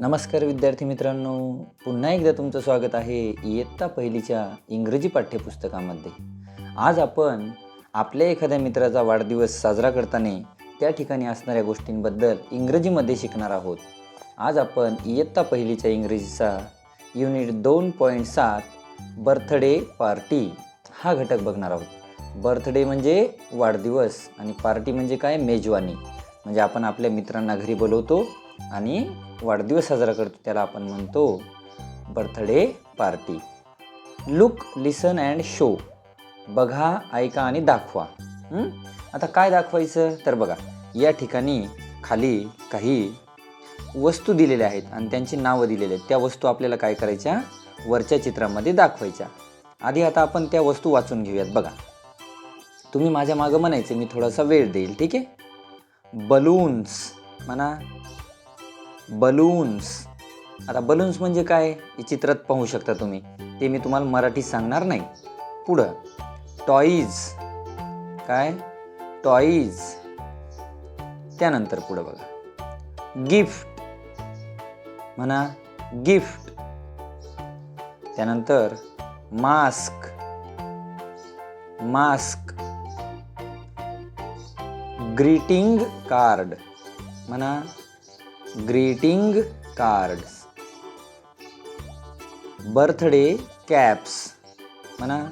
नमस्कार विद्यार्थी मित्रांनो. पुन्हा एकदा तुमचं स्वागत आहे इयत्ता पहिलीच्या इंग्रजी पाठ्यपुस्तकामध्ये. आज आपण आपल्या एखाद्या मित्राचा वाढदिवस साजरा करताना त्या ठिकाणी असणाऱ्या गोष्टींबद्दल इंग्रजीमध्ये शिकणार आहोत. आज आपण इयत्ता पहिलीच्या इंग्रजीचा युनिट दोन पॉईंट सात बर्थडे पार्टी हा घटक बघणार आहोत. बर्थडे म्हणजे वाढदिवस आणि पार्टी म्हणजे काय? मेजवानी. म्हणजे आपण आपल्या मित्रांना घरी बोलवतो आणि वाढदिवस साजरा करतो त्याला आपण म्हणतो birthday party. Look listen and show बघा ऐका आणि दाखवा. आता काय दाखवायचं? तर बघा या ठिकाणी खाली काही वस्तू दिलेल्या आहेत आणि त्यांची नावं दिलेली आहेत. त्या वस्तू आपल्याला काय करायच्या? वरच्या चित्रामध्ये दाखवायच्या. आधी आता आपण त्या वस्तू वाचून घेऊयात. बघा. तुम्ही माझ्या मागं म्हणायचं मी थोडासा वेळ देईल ठीक आहे? बलून्स म्हणा बलून्स आता बलून्स म्हणजे काय? हे चित्रात पाहू शकता तुम्ही. ते मी तुम्हाला मराठीत सांगणार नाही. पुढं. टॉईज काय? टॉईज त्यानंतर पुढं बघा. गिफ्ट म्हणा गिफ्ट त्यानंतर मास्क मास्क ग्रीटिंग कार्ड म्हणा ग्रीटिंग कार्ड्स. Birthday caps. म्हणा.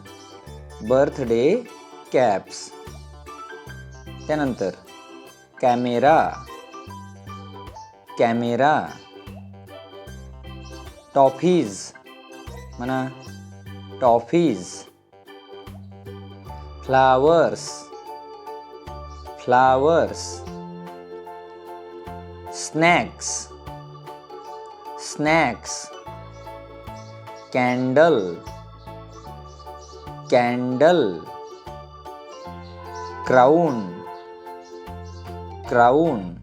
Birthday caps. त्यानंतर कॅमेरा. कॅमेरा. टॉफीज. म्हणा. Toffees. Flowers. Flowers. Snacks. Snacks. Candle. Candle. Crown. Crown.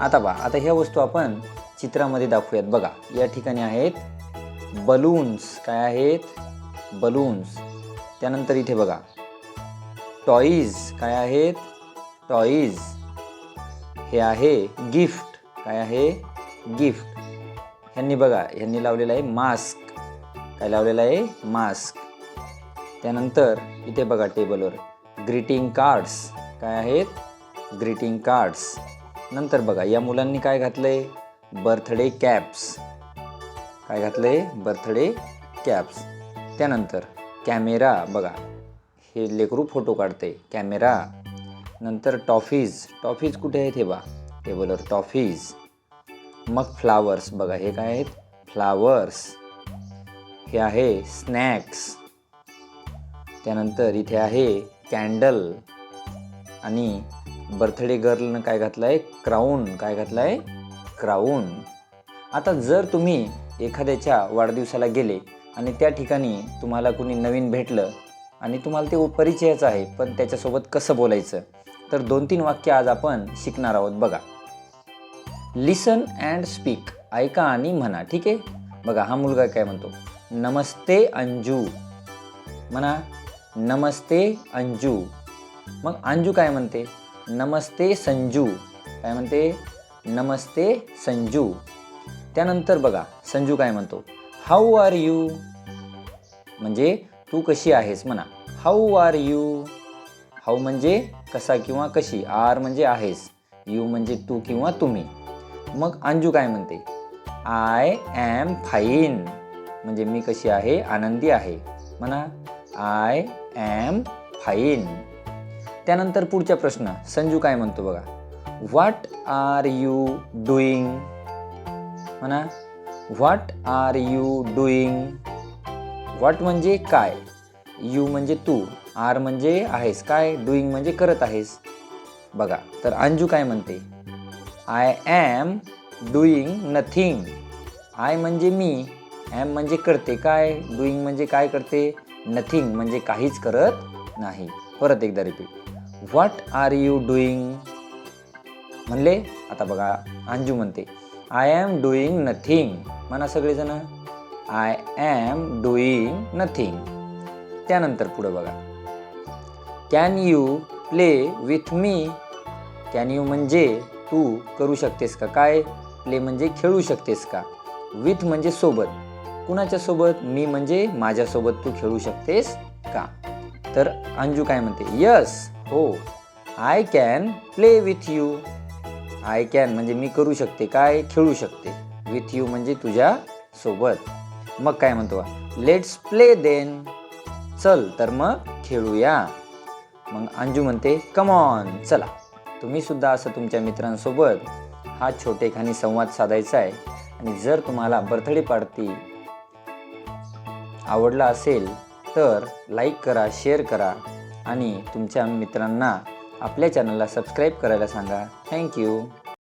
आता बा आता ह्या वस्तू आपण चित्रामध्ये दाखवूयात. बघा या ठिकाणी आहेत बलून्स काय आहेत? बलून्स त्यानंतर इथे बघा. टॉईज काय आहेत? टॉईज हे आहे गिफ्ट. काय आहे? गिफ्ट. ह्यांनी बघा ह्यांनी लावलेलं आहे मास्क. काय लावलेलं आहे? मास्क. त्यानंतर इथे बघा टेबलवर ग्रीटिंग कार्ड्स. काय आहेत? Greeting cards. नंतर बघा या मुलांनी काय घातलं आहे बर्थडे कॅप्स. काय घातलं आहे बर्थडे कॅप्स. त्यानंतर कॅमेरा बघा. हे लेकरू फोटो काढते कॅमेरा. नंतर टॉफीज. टॉफीज कुठे आहेत हे बा टेबलवर टॉफीज. मग फ्लावर्स बघा हे काय आहेत? फ्लावर्स. हे आहे स्नॅक्स. त्यानंतर इथे आहे कॅन्डल. आणि बर्थडे गर्लनं काय घातलं आहे क्राऊन. काय घातलं आहे क्राऊन. आता जर तुम्ही एखाद्याच्या वाढदिवसाला गेले आणि त्या ठिकाणी तुम्हाला कुणी नवीन भेटलं आणि तुम्हाला ते परिचयाचं आहे पण त्याच्यासोबत कसं बोलायचं? तर दोन तीन वाक्य आज आपण शिकणार आहोत. बघा. लिसन अँड स्पीक ऐका आणि म्हणा. ठीक आहे? बघा हा मुलगा काय म्हणतो? नमस्ते अंजू. म्हणा नमस्ते अंजू. मग अंजू काय म्हणते? नमस्ते संजू. काय म्हणते? नमस्ते संजू. त्यानंतर बघा संजू काय म्हणतो? हाऊ आर यू म्हणजे तू कशी आहेस? म्हणा. हाऊ आर यू हाऊ म्हणजे कसा किंवा कशी आर म्हणजे आहेस यू म्हणजे तू किंवा तुम्ही. मग अंजू काय म्हणते? I am fine. म्हणजे मी कशी आहे? आनंदी आहे. म्हणा आय ॲम फाईन. त्यानंतर पुढचा प्रश्न संजू काय म्हणतो बघा? What are you doing? म्हणा what are you doing? What म्हणजे काय? यू म्हणजे तू आर म्हणजे आहेस काय? डुईंग म्हणजे करत आहेस. बघा तर अंजू काय म्हणते? I am doing nothing. I म्हणजे मी ॲम म्हणजे करते काय? डुईंग म्हणजे काय करते? नथिंग म्हणजे काहीच करत नाही. परत एकदा repeat what are you doing म्हणले. आता बघा अंजू म्हणते. आय ॲम डुईंग नथिंग म्हणा सगळेजण. आय ॲम डुईंग नथिंग त्यानंतर पुढं बघा. Can you play with me can you म्हणजे तू करू शकतेस का? काय? प्ले म्हणजे खेळू शकतेस का? विथ म्हणजे सोबत. कुणाच्या सोबत? मी म्हणजे माझ्यासोबत तू खेळू शकतेस का? तर अंजू काय म्हणते? यस हो. I can play with you I can म्हणजे मी करू शकते काय? खेळू शकते. विथ यू म्हणजे तुझ्या सोबत. मग काय म्हणतो? लेट्स प्ले देन चल तर मग खेळूया. मग अंजू म्हणते कमॉन चला. तुम्ही सुद्धा असं तुमच्या मित्रांसोबत हा छोटेखानी संवाद साधायचा आहे. आणि जर तुम्हाला बर्थडे पार्टी आवडला असेल तर लाईक करा शेअर करा. आणि तुमच्या मित्रांना आपल्या चॅनलला सबस्क्राईब करायला सांगा. थँक्यू